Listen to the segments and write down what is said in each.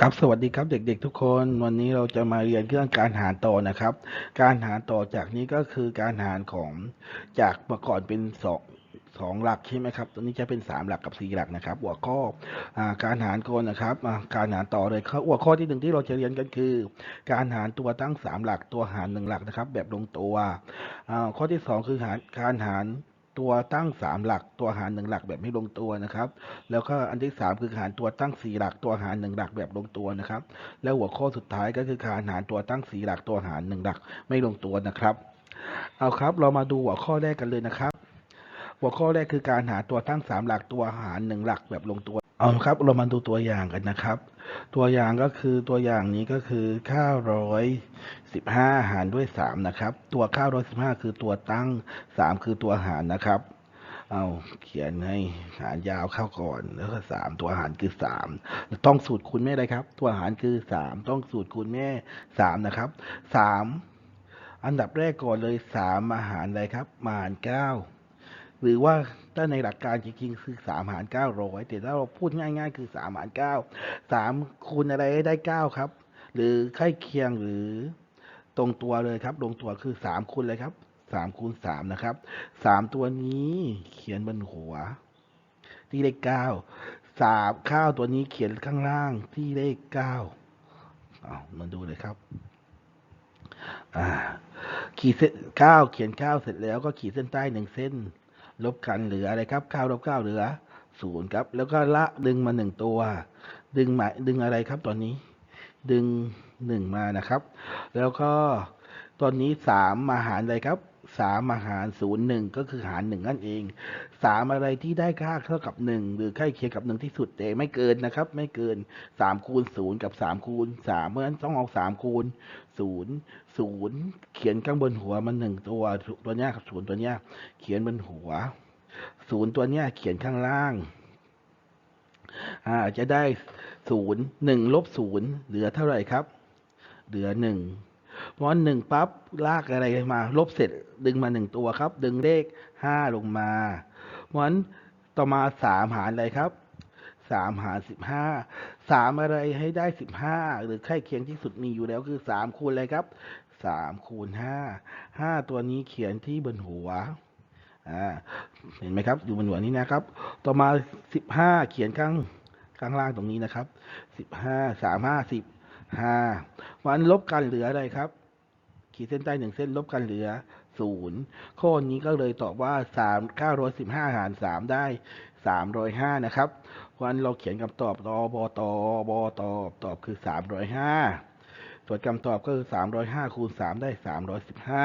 ครับสวัสดีครับเด็กๆทุกคนวันนี้เราจะมาเรียนเรื่องการหารต่อนะครับ การหารต่อจากนี้ก็คือการหารของจากเมื่อก่อนเป็นสองสองหลักใช่ไหมครับตอนนี้จะเป็นสามหลักกับสี่หลักนะครับ หัวข้ออการหารก่อนนะครับการหารต่อเลยครับหัวข้อที่หนึ่งที่เราจะเรียนกันคือ การหารตัวตั้งสามหลักตัวหารหนึ่งหลักนะครับ แบบลงตัวข้อที่สองคือหารการหาร ตัวตั้งสามหลัก ตัวหารหนึ่งหลักแบบไม่ลงตัวนะครับ แล้วก็อันที่สามคือหารตัวตั้งสี่หลัก ตัวหารหนึ่งหลักแบบลงตัวนะครับ แล้วหัวข้อสุดท้ายก็คือการหารตัวตั้งสี่หลัก ตัวหารหนึ่งหลักไม่ลงตัวนะครับ เอาครับ เรามาดูหัวข้อแรกกันเลยนะครับ หัวข้อแรกคือการหาตัวตั้งสามหลัก ตัวหารหนึ่งหลักแบบลงตัว เอาครับเรามาดูตัวอย่างกันนะครับ ตัวอย่างก็คือตัวอย่างนี้ก็คือข้าร้อยสิบห้าหารด้วยสามนะครับ ตัวข้าร้อยสิบห้าคือตัวตั้งสามคือตัวหารนะครับ เอาเขียนให้หารยาวเข้าก่อนแล้วก็สามตัวหารคือสามต้องสูตรคูณแม่อะไรครับ ตัวหารคือสามต้องสูตรคูณแม่สามนะครับสามอันดับแรกก่อนเลยสามมาหารอะไรครับ มาหารเก้า หรือว่าถ้าในหลักการจริงๆคือสามหารเก้าร้อยแต่ถ้าเราพูดง่าย ๆ คือสามหารเก้าสามคูณอะไรได้เก้าครับ หรือใกล้เคียงหรือตรงตัวเลยครับลงตัวคือสามคูณเลยครับสามคูณสามนะครับสามตัวนี้เขียนบนหัว ที่เลขเก้าสามข้าวตัวนี้เขียนข้างล่างที่เลขเก้าเอามาดูเลยครับอ่าขีดเส้นเก้าเขียนเก้าเสร็จแล้วก็ขีดเส้นใต้หนึ่งเส้น ลบกันเหลืออะไรครับเก้าลบเก้าเหลือศูนย์ครับ แล้วก็ละดึงมาหนึ่งตัว ดึงหมายดึงอะไรครับตอนนี้ ดึงหนึ่งมานะครับ แล้วก็ตอนนี้สามมาหารอะไรครับ สามหารศูนย์หนึ่งก็คือหารหนึ่งนั่นเองสามอะไรที่ได้ค่าเท่ากับหนึ่งหรือใกล้เคียงกับหนึ่งที่สุดแต่ไม่เกินนะครับ ไม่เกินสามคูณศูนย์กับสามคูณสามเพราะฉะนั้นต้องเอาสามคูณศูนย์ศูนย์เขียนข้างบนหัวมันหนึ่งตัวตัวเนี้ยครับศูนย์ตัวเนี้ยเขียนบนหัวศูนย์ตัวเนี้ยเขียนข้างล่างอ่าจะได้ศูนย์หนึ่งลบศูนย์เหลือเท่าไหร่ครับ เหลือหนึ่ง เพราะหนึ่งปั๊บลากอะไรมา ลบเสร็จดึงมาหนึ่งตัวครับ ดึงเลขห้าลงมาเพราะฉะนั้นต่อมาสามหารอะไรครับสามหารสิบห้าสามอะไรให้ได้สิบห้าหรือใกล้เคียงที่สุดมีอยู่แล้วคือสามคูณอะไรครับสามคูณห้าห้าตัวนี้เขียนที่บนหัวอ่าเห็นไหมครับ อยู่บนหัวนี้นะครับ ต่อมาสิบห้าเขียนข้างข้างล่างตรงนี้นะครับสิบห้าสามห้าสิบ ห้าวันลบกันเหลืออะไรครับ ขีดเส้นใต้หนึ่งเส้นลบกันเหลือศูนย์ข้อนี้ก็เลยตอบว่าสามเก้าร้อยสิบห้าหารสามได้สามร้อยห้านะครับ วันเราเขียนคำตอบตอบตอบตอบตอบคือสามร้อยห้าส่วนคำตอบก็คือสามร้อยห้าคูณสามได้สามร้อยสิบห้า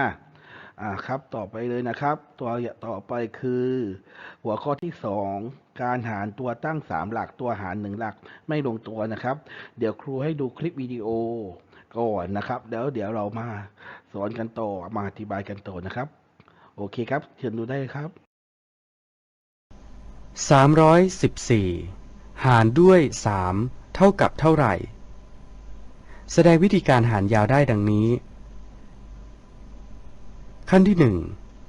อ่าครับต่อไปเลยนะครับ ตัวต่อไปคือ หัวข้อที่สองการหารตัวตั้งสามหลักตัวหารหนึ่งหลักไม่ลงตัวนะครับ เดี๋ยวครูให้ดูคลิปวิดีโอก่อนนะครับ แล้วเดี๋ยวเรามาสอนกันต่อมาอธิบายกันต่อนะครับ โอเคครับเชิญดูได้เลยครับ 314 หารด้วย 3 เท่ากับเท่าไหร่ แสดงวิธีการหารยาวได้ดังนี้ ขั้นที่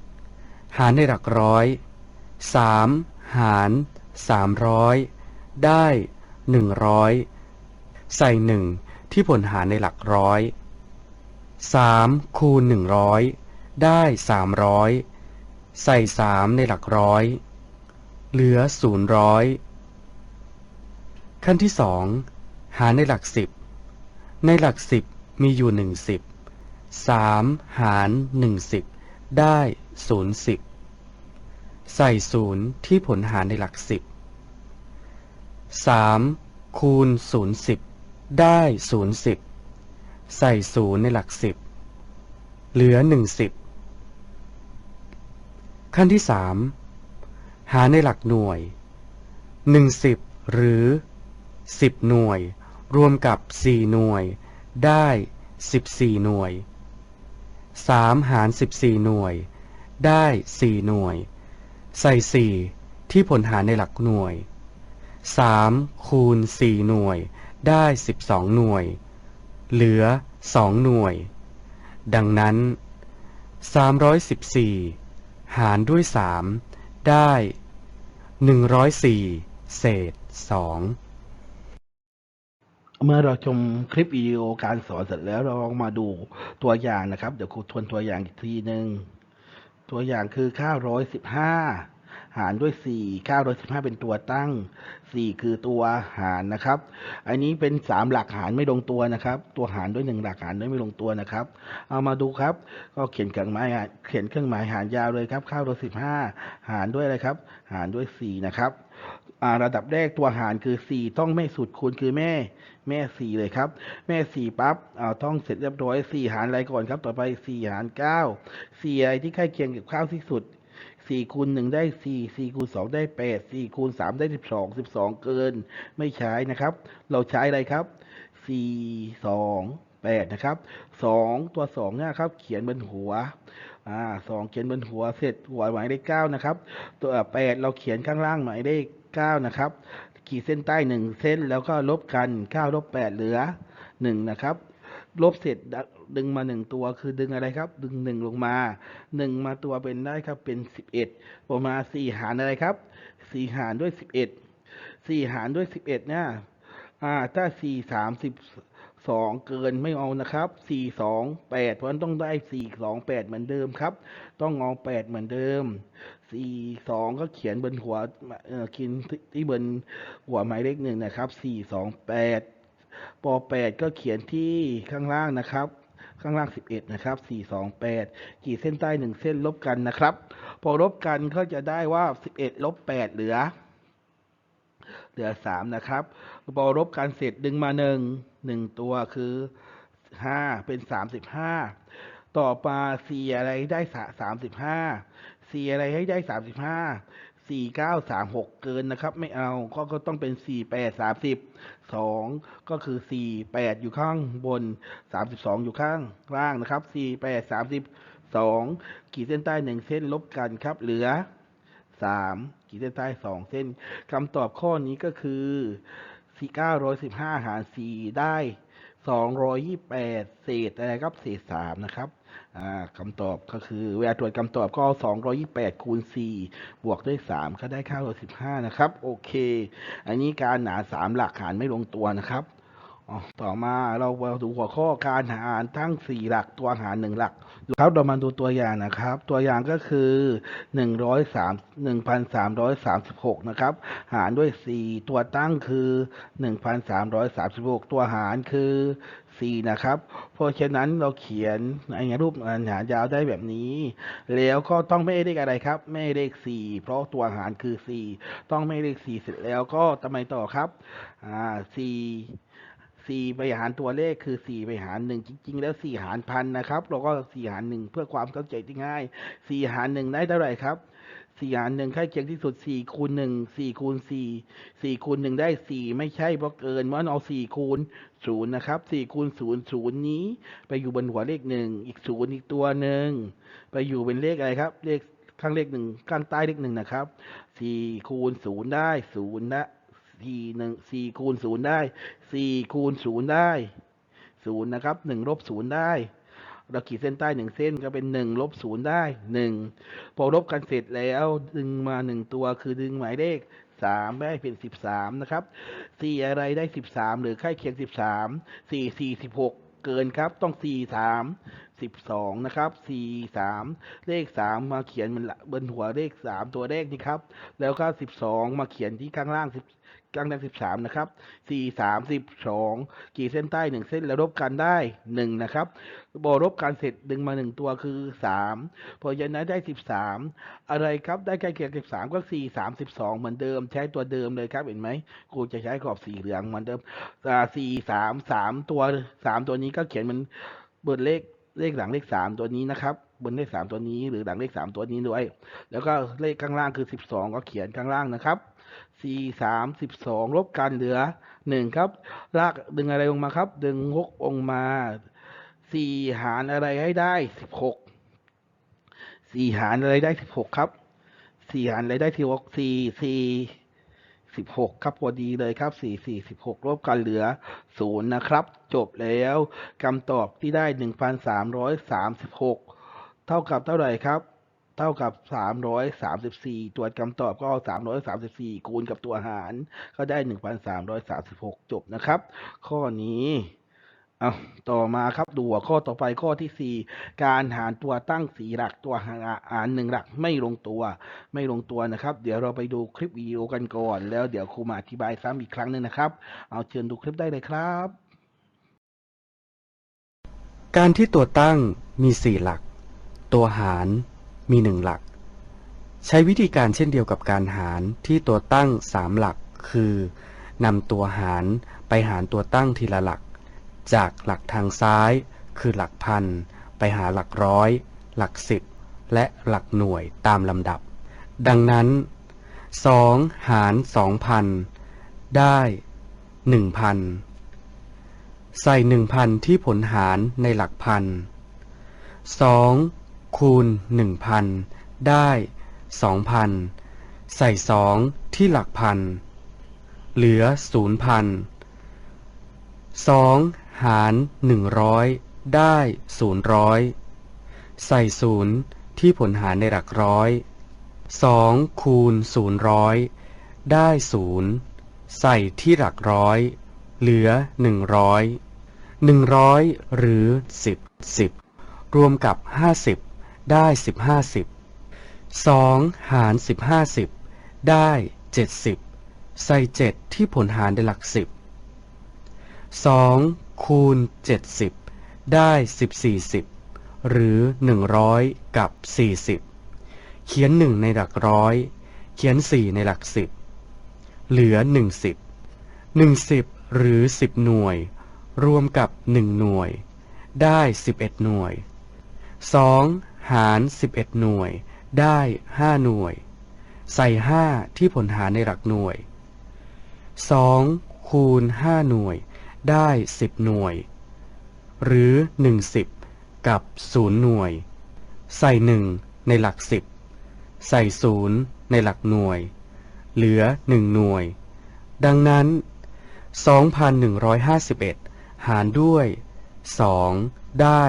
1หารในหลักร้อย3หาร300ได้100ใส่1ที่ผลหารในหลักร้อย3คูณ100ได้300ใส่3ในหลักร้อย เหลือศูนย์ร้อยขั้นที่สองหารในหลักสิบในหลักสิบมีอยู่หนึ่งสิบสามหารหนึ่งสิบ ได้ศูนย์สิบใส่ศูนย์ที่ผลหารในหลักสิบสามคูณศูนย์สิบได้ศูนย์สิบใส่ศูนย์ในหลักสิบเหลือหนึ่งสิบขั้นที่สามหาในหลักหน่วยหนึ่งสิบหรือสิบหน่วย รวมกับสี่หน่วย ได้สิบสี่หน่วย สามหารสิบสี่หน่วย ได้สี่หน่วย ใส่สี่ที่ผลหารในหลักหน่วยสามคูณสี่หน่วย ได้สิบสองหน่วย เหลือสองหน่วย ดังนั้นสามร้อยสิบสี่หารด้วยสามได้หนึ่งร้อยสี่เศษสอง เมื่อเราชมคลิปวิดีโอการสอนเสร็จแล้วเราลองมาดูตัวอย่างนะครับ เดี๋ยวครูทวนตัวอย่างอีกทีหนึ่งตัวอย่างคือข้าวร้อยสิบห้าหารด้วยสี่ข้าวร้อยสิบห้าเป็นตัวตั้งสี่คือตัวหารนะครับ อันนี้เป็นสามหลักหารไม่ลงตัวนะครับ ตัวหารด้วยหนึ่งหลักหารด้วยไม่ลงตัวนะครับ เอามาดูครับ ก็เขียนเครื่องหมายเขียนเครื่องหมายหารยาวเลยครับข้าวร้อยสิบห้าหารด้วยอะไรครับ หารด้วยสี่นะครับระดับแรกตัวหารคือ 4 ต้องไม่สุดคูณคือแม่ แม่4เลยครับ แม่4ปั๊บอ่าต้องเสร็จเรียบร้อย4หารอะไรก่อนครับ ต่อไป4หาร9 4อะไรที่ใกล้เคียงกับข้าวที่สุด4คูณ1ได้4 4คูณ2ได้8 4คูณ3ได้12 12เกิน ไม่ใช้นะครับ เราใช้อะไรครับ4 2 8นะครับ2ตัว2เนี่ยครับ เขียนบนหัวอ่าสองเขียนบนหัวเสร็จหัวหมายเลขเก้านะครับ ตัวแปดเราเขียนข้างล่างหมายเลขเก้านะครับ ขีดเส้นใต้หนึ่งเส้นแล้วก็ลบกันเก้าลบแปดเหลือหนึ่งนะครับ ลบเสร็จดึงมาหนึ่งตัวคือดึงอะไรครับ ดึงหนึ่งลงมาหนึ่งมาตัวเป็นได้ครับเป็นสิบเอ็ดประมาณสี่หารอะไรครับสี่หารด้วยสิบเอ็ดสี่หารด้วยสิบเอ็ดเนี่ยอ่าถ้าสี่สามสิบสองเกินไม่เอานะครับสี่สองแปดเพราะฉะนั้นต้องได้สี่สองแปดเหมือนเดิมครับ ต้องเอาแปดเหมือนเดิม สี่สองก็เขียนบนหัวเอ่อคินที่บนหัวหมายเลขหนึ่งนะครับสี่สองแปดปอแปดก็เขียนที่ข้างล่างนะครับ ข้างล่างสิบเอ็ดนะครับสี่สองแปดขีดเส้นใต้หนึ่งเส้นลบกันนะครับ พอลบกันก็จะได้ว่าสิบเอ็ดลบแปดเหลือ เหลือสามนะครับพอลบกันเสร็จดึงมาหนึ่งหนึ่งตัวคือห้าเป็นสามสิบห้าต่อมาสี่อะไรได้สามสิบห้า สี่อะไรให้ได้สามสิบห้าสี่เก้าสามหกเกินนะครับ ไม่เอาก็ก็ต้องเป็นสี่แปดสามสิบสองก็คือสี่แปดอยู่ข้างบนสามสิบสองอยู่ข้างล่างนะครับสี่แปดสามสิบสองขีดเส้นใต้หนึ่งเส้นลบกันครับ เหลือสามขีดเส้นใต้สองเส้นคำตอบข้อนี้ก็คือสี่เก้าร้อยสิบห้าหารสี่ได้สองร้อยยี่แปดเศษอะไรครับเศษสามนะครับ คำตอบก็คือ เวลาตรวจคำตอบก็ 228 คูณ 4 บวกด้วย 3 ก็ได้ค่า 15 นะครับ โอเค อันนี้การหาสามหลักหารไม่ลงตัวนะครับ ต่อมาเรามาดูหัวข้อการหารทั้งสี่หลักตัวหารหนึ่งหลักครับเรามาดูตัวอย่างนะครับ ตัวอย่างก็คือหนึ่งร้อยสามหนึ่งพันสามร้อยสามสิบหกนะครับ หารด้วยสี่ตัวตั้งคือหนึ่งพันสามร้อยสามสิบหกตัวหารคือสี่นะครับ เพราะฉะนั้นเราเขียนในรูปหารยาวได้แบบนี้ แล้วก็ต้องไม่เลขอะไรครับ ไม่เลขสี่เพราะตัวหารคือสี่ต้องไม่เลขสี่เสร็จแล้วก็ทำไมต่อครับอ่าสี่ สี่ไปหารตัวเลขคือสี่ไปหารหนึ่งจริง ๆ แล้วสี่หารพันนะครับ เราก็สี่หารหนึ่งเพื่อความเข้าใจที่ง่ายสี่หารหนึ่งได้เท่าไหร่ครับสี่หารหนึ่งใกล้เคียงที่สุดสี่คูณหนึ่งสี่คูณสี่สี่คูณหนึ่งได้สี่ไม่ใช่เพราะเกินเพราเอาสี่คูณศูนย์นะครับสี่คูณศูนย์ศูนย์นี้ ไปอยู่บนหัวเลขหนึ่งอีกศูนย์อีกตัวหนึ่งไปอยู่เป็นเลขอะไรครับ เลขข้างเลขหนึ่งข้างใต้เลขหนึ่งนะครับสี่คูณศูนย์ได้ศูนย์นะ สี่หนึ่งสี่คูณศูนย์ได้สี่คูณศูนย์ได้ศูนย์นะครับหนึ่งลบศูนย์ได้ เราขีดเส้นใต้หนึ่งเส้นก็เป็นหนึ่งลบศูนย์ได้หนึ่งพอลบกันเสร็จแล้วดึงมาหนึ่งตัวคือดึงหมายเลขสามได้เป็นสิบสามนะครับสี่อะไรได้สิบสามหรือใกล้เคียงสิบสามสี่สี่สิบหกเกินครับต้องสี่สามสิบสองนะครับสี่สามเลขสามมาเขียนบนหัวเลขสามตัวเลขนี่ครับ แล้วก็สิบสองมาเขียนที่ข้างล่างสิบ ข้างล่างสิบสามนะครับสี่สามสิบสองกี่เส้นใต้หนึ่งเส้นแล้วลบกันได้หนึ่งนะครับบอลบกันเสร็จดึงมาหนึ่งตัวคือสามพอยันนั้นได้สิบสามอะไรครับได้ใกล้เคียงสิบสามก็สี่สามสิบสองเหมือนเดิมใช้ตัวเดิมเลยครับเห็นไหมครูจะใช้กรอบสีเหลืองเหมือนเดิมสี่สามสามตัวสามตัวนี้ก็เขียนมันบนเลขเลขหลังเลขสามตัวนี้นะครับบนเลขสามตัวนี้หรือหลังเลขสามตัวนี้ด้วย แล้วก็เลขข้างล่างคือสิบสองก็เขียนข้างล่างนะครับ สี่สามสิบสองลบกันเหลือหนึ่งครับ ลากดึงอะไรลงมาครับ ดึงหกองมาสี่หารอะไรให้ได้สิบหกสี่หารอะไรได้สิบหกครับสี่หารอะไรได้สิบหกสี่สี่สิบหกครับพอดีเลยครับสี่สี่สิบหกลบกันเหลือศูนย์นะครับ จบแล้วคำตอบที่ได้หนึ่งพันสามร้อยสามสิบหกเท่ากับเท่าไหร่ครับ ท่ากับสามร้อยสามสิบสี่ตรวจคำตอบก็เอาสามร้อยสามสิบสี่คูณกับตัวหาร ก็ได้หนึ่งพันสามร้อยสามสิบหกจบนะครับ ข้อนี้เอาต่อมาครับดูหัวข้อต่อไปข้อที่สี่การหารตัวตั้งสีหลักตัวหารหนึ่งหลักไม่ลงตัวไม่ลงตัวนะครับ เดี๋ยวเราไปดูคลิปวิดีโอกันก่อน แล้วเดี๋ยวครูมาอธิบายซ้ำอีกครั้งหนึ่งนะครับ เอาเชิญดูคลิปได้เลยครับ การที่ตัวตั้งมี4หลัก ตัวหาร มี1หลัก ใช้วิธีการเช่นเดียวกับการหารที่ตัวตั้ง3หลัก คือนำตัวหารไปหารตัวตั้งทีละหลัก จากหลักทางซ้าย คือหลักพัน ไปหาหลักร้อย หลักสิบ และหลักหน่วยตามลำดับ ดังนั้น 2 หาร 2,000 ได้ 1,000 ใส่หนึ่งพันที่ผลหารในหลักพันสอง คูณหนึ่งพันได้สองพันใส่สองที่หลักพัน เหลือศูนย์พันสองหารหนึ่งร้อยได้ศูนย์ร้อยใส่ศูนย์ที่ผลหารในหลักร้อยสองคูณศูนย์ร้อยได้ศูนย์ใส่ที่หลักร้อย เหลือหนึ่งร้อยหนึ่งร้อยหรือสิบสิบรวมกับห้าสิบ ได้สิบห้าสิบสองหารสิบห้าสิบได้เจ็ดสิบใส่เจ็ดที่ผลหารในหลักสิบสองคูณเจ็ดสิบได้สิบสี่สิบหรือหนึ่งร้อยกับสี่สิบเขียนหนึ่งในหลักร้อย เขียนสี่ในหลักสิบเหลือหนึ่งสิบหนึ่งสิบหรือสิบหน่วย รวมกับหนึ่งหน่วย ได้สิบเอ็ดหน่วยสอง หารสิบเอ็ดหน่วย ได้ห้าหน่วย ใส่ห้าที่ผลหารในหลักหน่วยสองคูณห้าหน่วย ได้สิบหน่วย หรือหนึ่งสิบกับศูนย์หน่วย ใส่หนึ่งในหลักสิบใส่ศูนย์ในหลักหน่วย เหลือหนึ่งหน่วย ดังนั้น 2,151 หารด้วย 2 ได้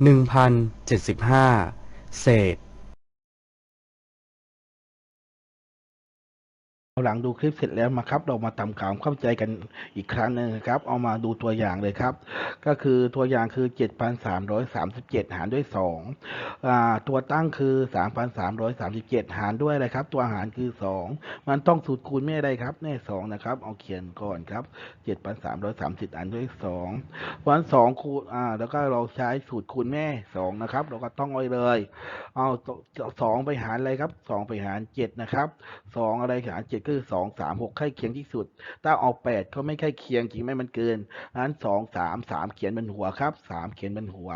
1,075 เศษ หลังดูคลิปเสร็จแล้วมาครับ เรามาทำความเข้าใจกันอีกครั้งหนึ่งครับ เอามาดูตัวอย่างเลยครับ ก็คือตัวอย่างคือ 7,337 หารด้วย2อ่าตัวตั้งคือ 3,337 หารด้วยอะไรครับ ตัวหารคือ 2 มันต้องสูตรคูณไม่ได้ครับแน่2นะครับ เอาเขียนก่อนครับ 7,330หารด้วย2วัน2คูณอ่าแล้วก็เราใช้สูตรคูณแม่2นะครับ เราก็ต้องไว้เลย เอาสองไปหารอะไรครับสองไปหารเจ็ดนะครับสองอะไรหารเจ็ดก็คือสองสามหกใกล้เคียงที่สุด ถ้าเอาแปดก็ไม่ใกล้เคียงจริงไหมมันเกินนั้นสองสามสามเขียนบนหัวครับสามเขียนบนหัว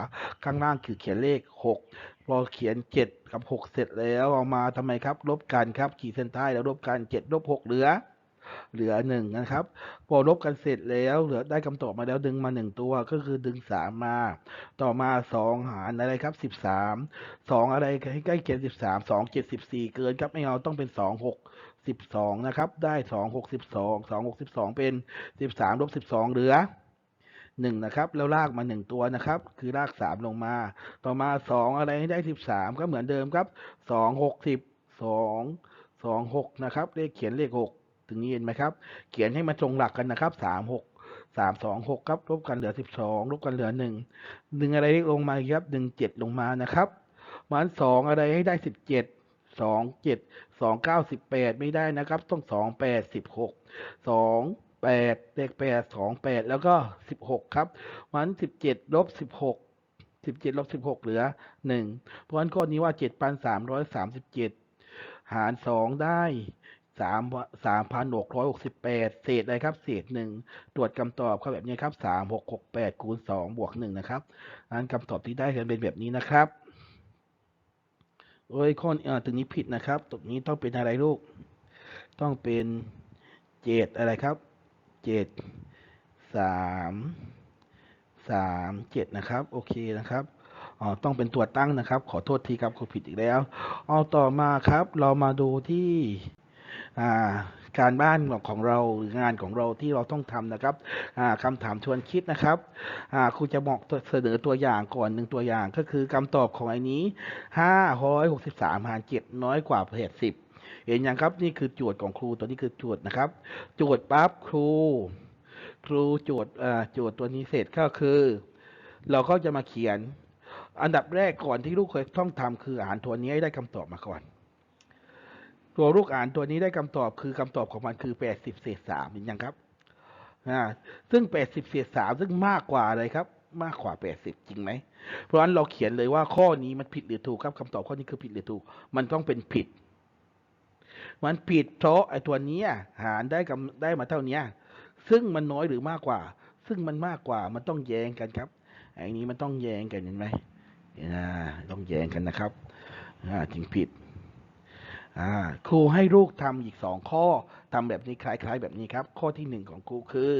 ข้างล่างคือเขียนเลขหกพอเขียนเจ็ดกับหกเสร็จแล้วเอามาทำไมครับลบกันครับขีดเส้นใต้แล้วลบกันเจ็ดลบหกเหลือ เหลือหนึ่งนะครับ พอลบกันเสร็จแล้ว เหลือได้คำตอบมาแล้วดึงมาหนึ่งตัวก็คือดึงสามมา ต่อมาสองหารอะไรครับสิบสามสองอะไรให้ใกล้เคียงสิบสามสองเจ็ดสิบสี่เกินครับไม่เอาต้องเป็นสองหกสิบสองนะครับ ได้สองหกสิบสองสองหกสิบสองเป็นสิบสามลบสิบสองเหลือหนึ่งนะครับแล้วลากมาหนึ่งตัวนะครับ คือลากสามลงมา ต่อมาสองอะไรให้ได้สิบสามก็เหมือนเดิมครับสองหกสิบสองสองหกนะครับเลขเขียนเลขหก ถึงนี้เห็นไหมครับ เขียนให้มันตรงหลักกันนะครับสามหกสามสองหกครับลบกันเหลือสิบสองลบกันเหลือหนึ่งดึงอะไรเล็กลงมาครับดึงเจ็ดลงมานะครับมันสองอะไรให้ได้สิบเจ็ดสองเจ็ดสองเก้าสิบแปดไม่ได้นะครับ ต้องสองแปดสิบหกสองแปดเลขแปดสองแปดแล้วก็สิบหกครับมันสิบเจ็ดลบสิบหกสิบเจ็ดลบสิบหกเหลือหนึ่งเพราะฉะนั้นข้อนี้ว่าเจ็ดพันสามร้อยสามสิบเจ็ดหารสองได้ สามสามพันหกร้อยหกสิบแปดเศษอะไรครับเศษหนึ่งตรวจคำตอบครับแบบนี้ครับสามหกหกแปดคูณสองบวกหนึ่งนะครับอันคำตอบที่ได้จะเป็นแบบนี้นะครับโอ้ยข้ออ่อตรงนี้ผิดนะครับ ตรงนี้ต้องเป็นอะไรลูก ต้องเป็นเจ็ดอะไรครับเจ็ดสามสามเจ็ดนะครับ โอเคนะครับอ๋อต้องเป็นตัวตั้งนะครับ ขอโทษทีครับครูผิดอีกแล้ว เอาต่อมาครับ เรามาดูที่ การบ้านของเราหรืองานของเราที่เราต้องทำนะครับคำถามชวนคิดนะครับครูจะบอกเสนอตัวอย่างก่อนหนึ่งตัวอย่างก็คือคำตอบของไอ้นี้ห้าร้อยหกสิบสามหารเจ็ดน้อยกว่าเหตุสิบเห็นยังครับนี่คือโจทย์ของครูตัวนี้คือโจทย์นะครับ โจทย์ปั๊บครู ครูโจทย์โจทย์ตัวนี้เสร็จก็คือ เราก็จะมาเขียน อันดับแรกก่อนที่ลูกเคยต้องทำคืออ่านตัวนี้ให้ได้คำตอบมาก่อน ตัวลูกอ่านตัวนี้ได้คำตอบคือคำตอบของมันคือแปดสิบเศษสามเห็นยังครับอ่าซึ่งแปดสิบเศษสามซึ่งมากกว่าอะไรครับ มากกว่าแปดสิบจริงไหมเพราะฉะนั้นเราเขียนเลยว่าข้อนี้มันผิดหรือถูกครับคำตอบข้อนี้คือผิดหรือถูก มันต้องเป็นผิด มันผิดเพราะไอ้ตัวนี้หารได้กำได้มาเท่าเนี้ยซึ่งมันน้อยหรือมากกว่า ซึ่งมันมากกว่ามันต้องแย้งกันครับไอ้นี้มันต้องแย้งกันเห็นไหมอ่าต้องแย้งกันนะครับอ่าจึงผิด ครูให้ลูกทำอีกสองข้อทำแบบนี้คล้าย ๆ แบบนี้ครับ ข้อที่หนึ่งของครูคือ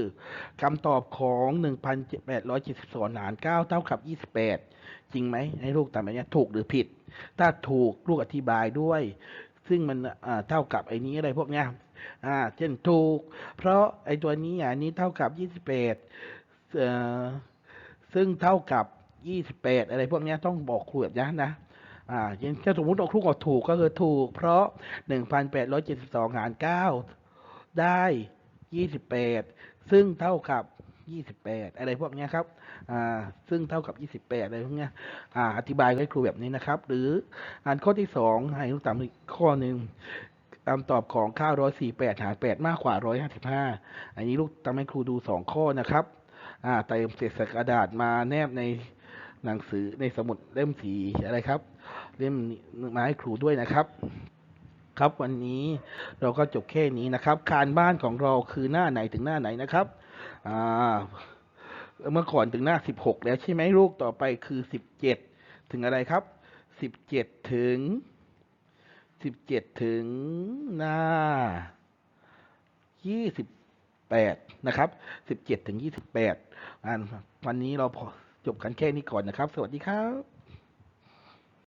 คำตอบของหนึ่งพันแปดร้อยเจ็ดสิบสองหารเก้าเท่ากับยี่สิบแปดจริงไหมให้ลูกทำแบบนี้ถูกหรือผิด ถ้าถูกลูกอธิบายด้วย ซึ่งมันเท่ากับไอ้นี้อะไรพวกเนี้ยเช่นถูก เพราะไอ้ตัวนี้อย่างนี้เท่ากับยี่สิบแปดซึ่งเท่ากับยี่สิบแปดอะไรพวกนี้ต้องบอกครูแบบนี้นะ อ่าอย่างถ้าสมมติเราครูกถูกก็คือถูก เพราะหนึ่งพันแปดร้อยเจ็ดสิบสองหารเก้าได้ยี่สิบแปดซึ่งเท่ากับยี่สิบแปดอะไรพวกนี้ครับอ่าซึ่งเท่ากับยี่สิบแปดอะไรพวกนี้อ่าอธิบายให้ครูแบบนี้นะครับ หรืออันข้อที่สองให้ลูกตามอีกข้อหนึ่งคำตอบของข้าร้อยสี่แปดหารแปดมากกว่าร้อยห้าสิบห้าอันนี้ลูกทำให้ครูดูสองข้อนะครับ อ่าเติมเศษกระดาษมาแนบใน หนังสือในสมุดเล่มสีอะไรครับ เล่มมาให้ครูด้วยนะครับครับวันนี้เราก็จบแค่นี้นะครับ การบ้านของเราคือหน้าไหนถึงหน้าไหนนะครับอ่าเมื่อก่อนถึงหน้าสิบหกแล้วใช่ไหมลูกต่อไปคือสิบเจ็ดถึงอะไรครับสิบเจ็ดถึงสิบเจ็ดถึงหน้ายี่สิบแปดนะครับสิบเจ็ดถึงยี่สิบแปดวันนี้เราพอ จบกันแค่นี้ก่อนนะครับ สวัสดีครับ